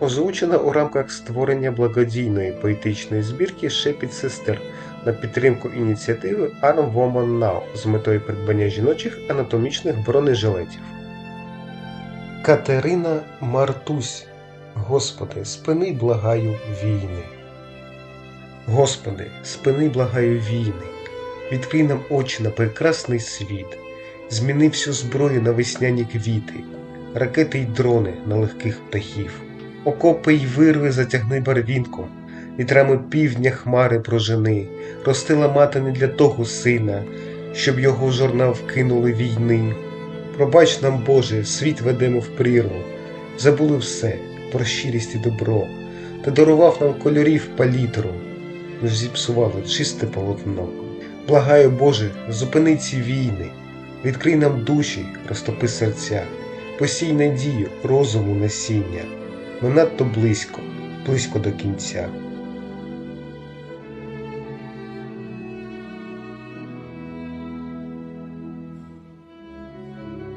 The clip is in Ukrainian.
озвучена у рамках створення благодійної поетичної збірки Шепіт сестер на підтримку ініціативи Arm Woman Now з метою придбання жіночих анатомічних бронежилетів. Катерина Мартусь. Господи, спини благаю війни. Господи, спини благаю війни. Відкрий нам очі на прекрасний світ. Зміни всю зброю на весняні квіти, ракети й дрони на легких птахів. Окопи й вирви затягни барвінком, вітрами півдня хмари прожени, ростила мати не для того сина, щоб його в журнал вкинули війни. Пробач нам, Боже, світ ведемо в прірву, забули все про щирість і добро, ти дарував нам кольорів палітру, ми ж зіпсували чисте полотно. Благаю, Боже, зупини ці війни, відкрий нам душі, розтопи серця, посій надію, розуму насіння. Ми надто близько, близько до кінця.